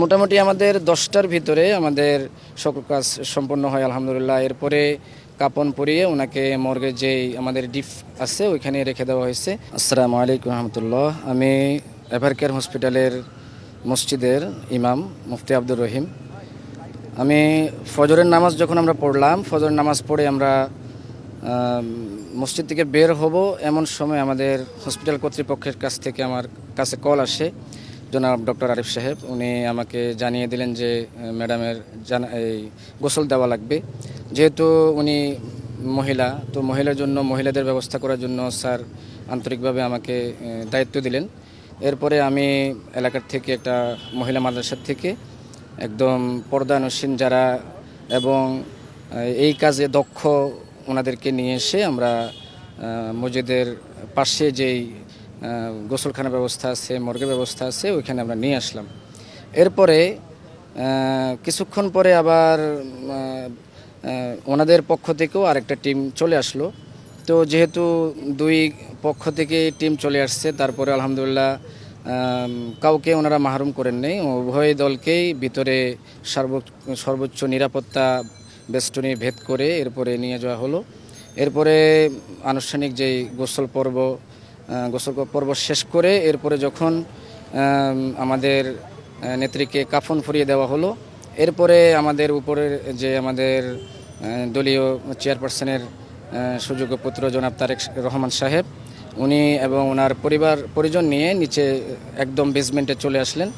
মোটামুটি আমাদের দশটার ভিতরে আমাদের সকল কাজ সম্পন্ন হয়, আলহামদুলিল্লাহ। এরপরে কাপন পরিয়ে ওনাকে মর্গে যেই আমাদের ডিপ আছে, ওইখানে রেখে দেওয়া হয়েছে। আসসালামু আলাইকুম রহমতুল্লাহ। আমি এভারকেয়ার হসপিটালের মসজিদের ইমাম মুফতি আব্দুর রহিম। আমি ফজরের নামাজ যখন আমরা পড়লাম, ফজরের নামাজ পড়ে আমরা মসজিদ থেকে বের হব এমন সময় আমাদের হসপিটাল কর্তৃপক্ষের কাছ থেকে আমার কাছে কল আসে। জনাব ডক্টর আরিফ সাহেব, উনি আমাকে জানিয়ে দিলেন যে ম্যাডামের জানা এই গোসল দেওয়া লাগবে। যেহেতু উনি মহিলা, তো মহিলার জন্য, মহিলাদের ব্যবস্থা করার জন্য স্যার আন্তরিকভাবে আমাকে দায়িত্ব দিলেন। এরপরে আমি এলাকার থেকে একটা মহিলা মাদ্রাসার থেকে একদম পর্দানুসীন যারা এবং এই কাজে দক্ষ ওনাদেরকে নিয়ে এসে আমরা মসজিদের পাশে যেই গোসলখানা ব্যবস্থা আছে মর্গের ব্যবস্থা আছে, ওইখানে আমরা নিয়ে আসলাম। এরপরে কিছুক্ষণ পরে আবার ওনাদের পক্ষ থেকেও আরেকটা টিম চলে আসলো। তো যেহেতু দুই পক্ষ থেকে টিম চলে আসছে, তারপরে আলহামদুলিল্লাহ কাউকে ওনারা মাহরুম করেন নেই। উভয় দলকেই ভিতরে সর্ব- সর্বোচ্চ নিরাপত্তা বেষ্টনী ভেদ করে এরপরে নিয়ে যাওয়া হলো। এরপরে আনুষ্ঠানিক যেই গোসল পর্ব গোসল পর্ব শেষ করে এরপরে যখন আমাদের নেত্রীকে কাফন ফুরিয়ে দেওয়া হলো, এরপরে আমাদের উপরের যে আমাদের দলীয় চেয়ারপারসনের সুযোগ্য পুত্র জনাব তারেক রহমান সাহেব, উনি এবং ওনার পরিবার, পরিজন নিয়ে নিচে একদম বেসমেন্টে চলে আসলেন।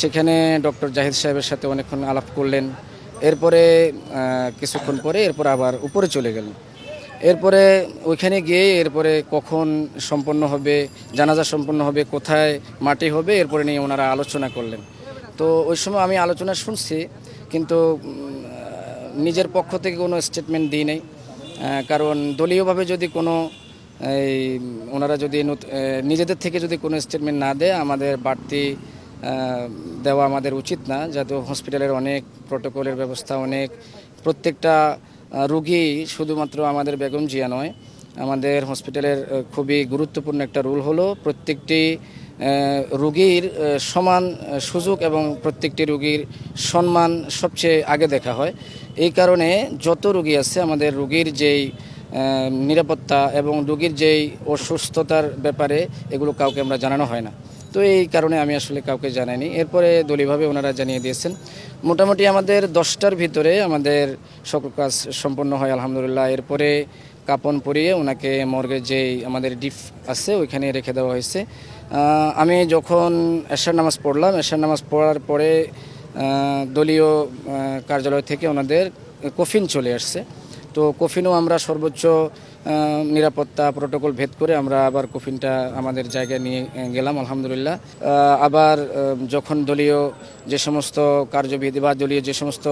সেখানে ডক্টর জাহিদ সাহেবের সাথে অনেকক্ষণ আলাপ করলেন। এরপরে কিছুক্ষণ পরে এরপর আবার উপরে চলে গেলেন। এরপরে ওইখানে গিয়ে এরপরে কখন সম্পন্ন হবে, জানাজা সম্পন্ন হবে, কোথায় মাটি হবে, এরপরে নিয়ে ওনারা আলোচনা করলেন। তো ওই সময় আমি আলোচনা শুনছি, কিন্তু নিজের পক্ষ থেকে কোনো স্টেটমেন্ট দিই নাই। কারণ দলীয়ভাবে যদি কোনো, এই, ওনারা যদি নিজেদের থেকে যদি কোনো স্টেটমেন্ট না দেয়, আমাদের বাড়তি দেওয়া আমাদের উচিত না। যাতে হসপিটালের অনেক প্রোটোকলের ব্যবস্থা, অনেক প্রত্যেকটা রুগী শুধুমাত্র আমাদের বেগম জিয়া নয়, আমাদের হসপিটালের খুবই গুরুত্বপূর্ণ একটা রুল হলো প্রত্যেকটি রুগীর সমান সুযোগ এবং প্রত্যেকটি রুগীর সম্মান সবচেয়ে আগে দেখা হয়। এই কারণে যত রুগী আছে, আমাদের রুগীর যেই নিরাপত্তা এবং রুগীর যেই অসুস্থতার ব্যাপারে এগুলো কাউকে আমরা জানানো হয় না। তো এই কারণে আমি আসলে কাউকে জানাইনি। এরপরে দলীয়ভাবে ওনারা জানিয়ে দিয়েছেন, মোটামুটি আমাদের দশটার ভিতরে আমাদের সকল কাজ সম্পন্ন হয় আলহামদুলিল্লাহ। এরপরে কাপন পরিয়ে ওনাকে মর্গে যেই আমাদের ডিপ আছে ওইখানে রেখে দেওয়া হয়েছে। আমি যখন এশার নামাজ পড়লাম, এশার নামাজ পড়ার পরে দলীয় কার্যালয় থেকে ওনাদের কফিন চলে আসছে। তো কফিনও আমরা সর্বোচ্চ নিরাপত্তা প্রোটোকল ভেদ করে আমরা আবার কফিনটা আমাদের জায়গায় নিয়ে গেলাম, আলহামদুলিল্লাহ। আবার যখন দলীয় যে সমস্ত কার্যবিধি বা দলীয় যে সমস্ত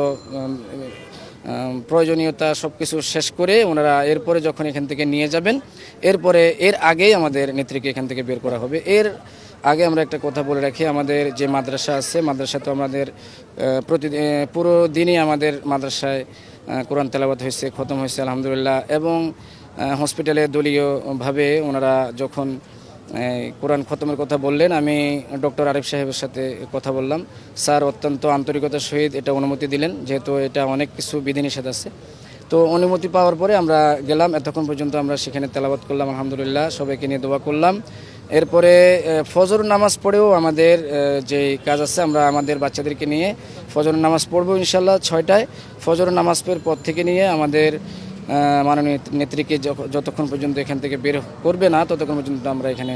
প্রয়োজনীয়তা সব কিছু শেষ করে ওনারা এরপরে যখন এখান থেকে নিয়ে যাবেন, এরপরে এর আগেই আমাদের নেত্রীকে এখান থেকে বের করা হবে। এর আগে আমরা একটা কথা বলে রাখি, আমাদের যে মাদ্রাসা আছে, মাদ্রাসা তো আমাদের প্রতিদিন, পুরো দিনই আমাদের মাদ্রাসায় কোরআন তেলাবাত হয়েছে, খতম হয়েছে, আলহামদুলিল্লাহ। এবং হসপিটালে দলীয়ভাবে ওনারা যখন কোরআন খতমের কথা বললেন, আমি ডক্টর আরিফ সাহেবের সাথে কথা বললাম। স্যার অত্যন্ত আন্তরিকতার সহিত এটা অনুমতি দিলেন, যেহেতু এটা অনেক কিছু বিধিনিষেধ আছে। তো অনুমতি পাওয়ার পরে আমরা গেলাম, এতক্ষণ পর্যন্ত আমরা সেখানে তেলাবাত করলাম, আলহামদুলিল্লাহ, সবাইকে নিয়ে দোয়া করলাম। এরপরে ফজর নামাজ পড়েও আমাদের যে কাজ আছে, আমরা আমাদের বাচ্চাদেরকে নিয়ে ফজর নামাজ পড়ব ইনশাল্লাহ ছয়টায়। ফজর নামাজ পর থেকে নিয়ে আমাদের মাননীয় নেত্রীকে যতক্ষণ পর্যন্ত এখান থেকে বের করবে না, ততক্ষণ পর্যন্ত আমরা এখানে